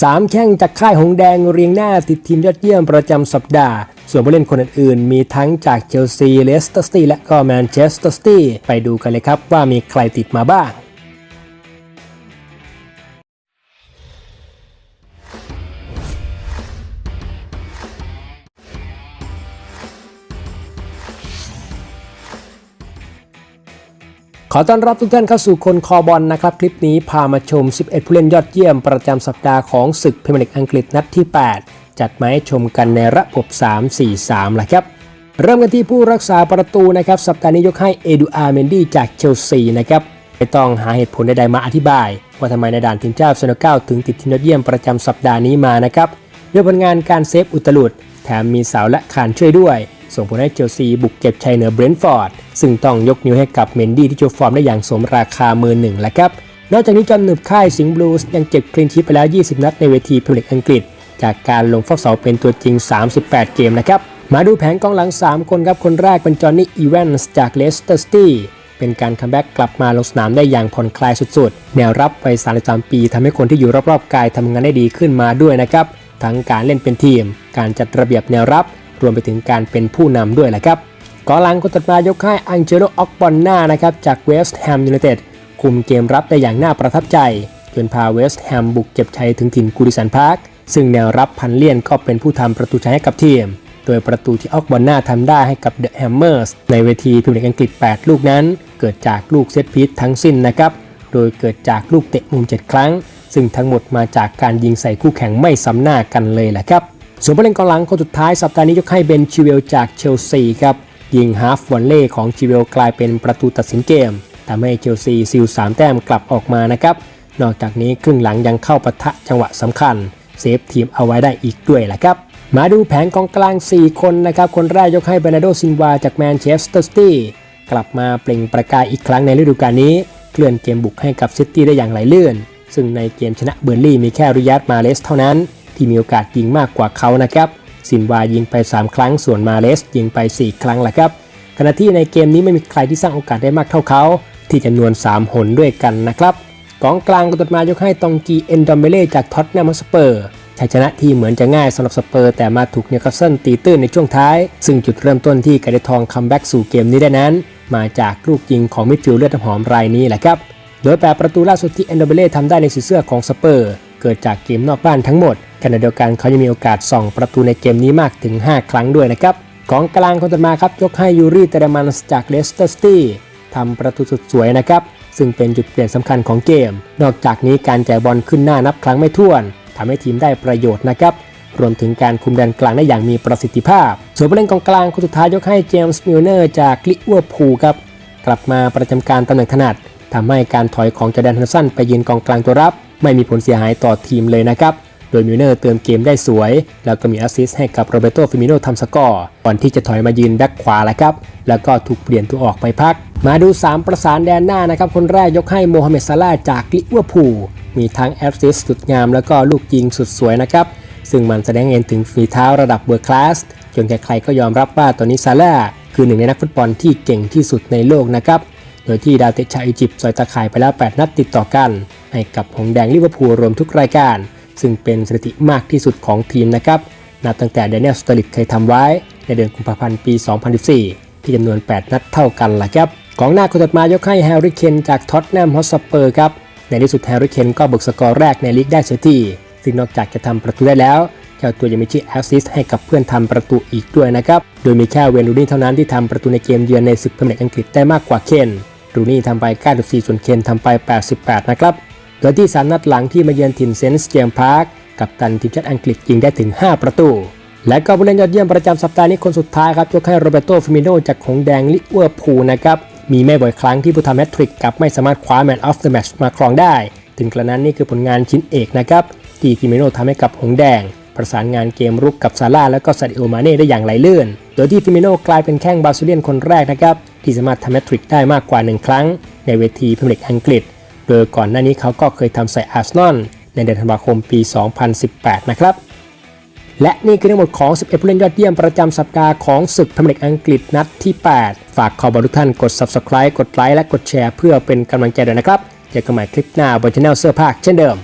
สามแข้งจากค่ายหงแดงเรียงหน้าติดทีมยอดเยี่ยมประจำสัปดาห์ ส่วนผู้เล่นคนอื่นๆ มีทั้งจากเชลซี เลสเตอร์ซิตี้และก็แมนเชสเตอร์ซิตี้ไปดูกันเลยครับว่ามีใครติดมาบ้าง ขอต้อนรับทุกท่านเข้าสู่คนคอบอลนะครับ คลิปนี้พามาชม 11 ผู้เล่นยอดเยี่ยมประจำสัปดาห์ของศึกพรีเมียร์ลีกอังกฤษนัดที่ 8 จัดมาให้ชมกันในระบบ 3-4-3แหละครับ เริ่มกันที่ผู้รักษาประตูนะครับ สัปดาห์นี้ยกให้เอดูอาร์เมนดี้จากเชลซีนะครับไม่ต้องหาเหตุผลใดๆมาอธิบาย ว่าทำไมในด่านทีมชาติเซนเก้าถึงติดทีมยอดเยี่ยมประจำสัปดาห์นี้มานะครับด้วยผลงานการเซฟอุตลุดแถมมีเสาและคานช่วยด้วย ส่งผลให้เชลซีบุกเก็บชัยเหนือเบรนท์ฟอร์ด ซึ่งต้องยกนิ้วให้กับเมนดี้ที่โชว์ฟอร์มได้อย่างสมราคามือหนึ่งแหละครับ นอกจากนี้จอมหนึบค่ายสิงห์บลูส์ยังเก็บคลีนชีพไปแล้ว 20 นัดในเวทีพรีเมียร์ลีกอังกฤษ จากการลงเฝ้าเสาเป็นตัวจริง 38 เกมนะครับมาดูแผงกองหลัง 3 คนครับ คนแรกเป็นจอห์นนี่อีแวนส์จากเลสเตอร์ซิตี้เป็นการคัมแบ็กกลับมาลงสนามได้อย่างผ่อนคลายสุดๆ แนวรับวัย33 ปีทำให้คนที่อยู่รอบๆ กายทำงานได้ดีขึ้นมาด้วยนะครับ ทั้งการเล่นเป็นทีม การจัดระเบียบแนวรับ รวมไปถึงการเป็นผู้นำด้วยแหละครับกอหลังคนตัดมายกให้อังเจโลออกบอนนานะครับจากเวสต์แฮมยูไนเต็ดคุมเกมรับได้อย่างน่าประทับใจจนพาเวสต์แฮมบุกเก็บชัยถึงถิ่นกูดิสันพาร์คซึ่งแนวรับพันเลียนก็เป็นผู้ทำประตูชัยให้กับทีม โดยประตูที่ออกบอนนาทำได้ให้กับเดอะแฮมเมอร์สในเวทีพรีเมียร์ลีกอังกฤษ 8 ลูกนั้น เกิดจากลูกเซตพีซทั้งสิ้นนะครับ โดยเกิดจากลูกเตะมุม 7 ครั้ง ซึ่งทั้งหมดมาจากการยิงใส่คู่แข่งไม่ซ้ำหน้ากันเลยแหละครับ ส่วนผู้เล่นกองหลังคนสุดท้ายสัปดาห์นี้ยกให้เบนชิเวลจากเชลซีครับยิงฮาฟวอลเล่ของชิเวลกลายเป็นประตูตัดสินเกมทำให้เชลซีซิล3แต้มกลับออกมานะครับนอกจากนี้ครึ่งหลังยังเข้าปะทะจังหวะสำคัญเซฟทีมเอาไว้ได้อีกด้วยแหละครับมาดูแผงกองกลาง 4 คนนะครับ คนแรกยกให้เบนาโดซินวาจากแมนเชสเตอร์ซิตี้กลับมาเปล่งประกายอีกครั้งในฤดูกาลนี้ เคลื่อนเกมบุกให้กับซิตี้ได้อย่างไหลลื่น ซึ่งในเกมชนะเบอร์ลี่มีแค่ริยัตมาเลสเท่านั้น ที่มีโอกาสยิงมากกว่าเขานะครับซินวายิงไป 3 ครั้งส่วนมาเลสยิงไป 4 ครั้งแหละครับขณะที่ในเกมนี้ไม่มีใครที่สร้างโอกาสได้มากเท่าเขา ที่จำนวน 3 หนด้วยกันนะครับกองกลางก็ตัดมายกให้ตองกีเอนดอมเบเล่จากท็อตแนมสเปอร์ชัยชนะที่เหมือนจะง่ายสำหรับสเปอร์แต่มาถูกเนวคาสเซิลตีตื้นในช่วงท้าย ซึ่งจุดเริ่มต้นที่กระเดทองคัมแบ็กสู่เกมนี้ได้นั้น มาจากลูกยิงของมิดฟิลด์เลือดหอมรายนี้แหละครับ โดยแปลประตูล่าสุดที่เอนโดเบเล่ทำได้ในสีเสื้อของสเปอร์ เกิดจากเกมนอกบ้านทั้งหมด ขณะเดียวกันเขายังมีโอกาสส่องประตูในเกมนี้มากถึง 5 ครั้งด้วยนะครับกองกลางคนต่อมาครับยกให้ยูริเตเรมันจากเลสเตอร์ซิตี้ทำประตูสุดสวยนะครับ ซึ่งเป็นจุดเปลี่ยนสำคัญของเกม นอกจากนี้การจ่ายบอลขึ้นหน้านับครั้งไม่ถ้วนทำให้ทีมได้ประโยชน์นะครับ รวมถึงการคุมแดนกลางได้อย่างมีประสิทธิภาพ ส่วนผู้เล่นกองกลางคนสุดท้ายยกให้เจมส์มิลเนอร์จากลิเวอร์พูลครับ กลับมาประจำการตำแหน่งถนัดทำให้การถอยของจอแดนฮันสันไปยืนกองกลางตัวรับ ไม่มีผลเสียหายต่อทีมเลยนะครับ โดยมิลเนอร์เติมเกมได้สวย แล้วก็มีแอสซิสต์ให้กับโรเบโตฟิมิโนทำสกอร์ก่อนที่จะถอยมายืนแบ็คขวาแล้วครับ แล้วก็ถูกเปลี่ยนตัวออกไปพัก มาดู 3 ประสานแดนหน้านะครับ คนแรกยกให้โมฮัมเหม็ดซาลาจากลิเวอร์พูลมีทั้งแอสซิสต์สุดงามแล้วก็ลูกยิงสุดสวยนะครับซึ่งมันแสดงเห็นถึงฝีเท้าระดับเบอร์คลาสจนใครๆก็ยอมรับว่าตอนนี้ซาร่าคือหนึ่งในนักฟุตบอลที่เก่งที่สุดในโลกนะครับโดยที่ดาวเตะชาวอียิปต์ซอยตะข่ายไปแล้ว 8 นัดติดต่อกัน ให้กับหงแดงลิเวอร์พูลรวมทุกรายการ ซึ่งเป็นสถิติมากที่สุดของทีมนะครับนับตั้งแต่เดนเนลสเตอริกเคยทำไว้ ในเดือนกุมภาพันธ์ปี 2014 ที่จำนวน 8 นัดเท่ากันแหละครับกองหน้าคนตัดมายกให้แฮร์รี่เคนจากท็อตแนมฮอตสเปอร์ครับในที่สุดแฮร์รี่เคนก็บุกสกอร์แรกในลีกได้เสียทีซึ่งนอกจากจะทำประตูได้แล้วเจ้าตัวยังมีชื่อแอสซิสต์ให้กับเพื่อนทำประตูอีกด้วยนะครับโดยมีแค่เวนรูนี่เท่านั้นที่ทำประตูในเกมเยือนในศึกพรีเมียร์อังกฤษได้มากกว่าเคนรูนี่ทำไป 94 ส่วนเคนทำไป 88 นะครับ โดยที่3นัดหลังที่มาเยือนถิ่นเซนส์เจมพาร์คกับตันทีมชาติอังกฤษยิงได้ถึง 5 ประตู และก็ผู้เล่นยอดเยี่ยมประจำสัปดาห์นี้คนสุดท้ายครับยกให้โรเบโตฟิมิโนจากหงแดงลิเวอร์พูลนะครับมีไม่บ่อยครั้งที่ผู้ทำแมตทริกกับไม่สามารถคว้าแมนออฟเดอะแมตช์มาครองได้ ถึงกระนั้นนี่คือผลงานชิ้นเอกนะครับที่ฟิมิโนทำให้กับหงแดง ประสานงานเกมรุกกับซาร่าและก็ซาดิโอมาเน่ได้อย่างไหลลื่น โดยที่ฟิมิโนกลายเป็นแข้งบาซิเลียนคนแรกนะครับที่สามารถทำแมตทริกได้มากกว่า 1 ครั้ง ในเวทีพรีเมียร์ลีกอังกฤษ โดยก่อนหน้านี้เขาก็เคยทำใส่อาร์เซนอลในเดือนธันวาคมปี 2018 นะครับ และนี่คือทั้งหมดของ 11 ผู้เล่นยอดเยี่ยมประจำสัปดาห์ของศึกพรีเมียร์ลีกอังกฤษนัดที่ 8 ฝากขอบอทุกท่านกด Subscribe กดไลค์และกดแชร์เพื่อเป็นกำลังใจด้วยนะครับ เจอกันใหม่คลิปหน้าบนช anel เสื้อผ้าเช่นเดิม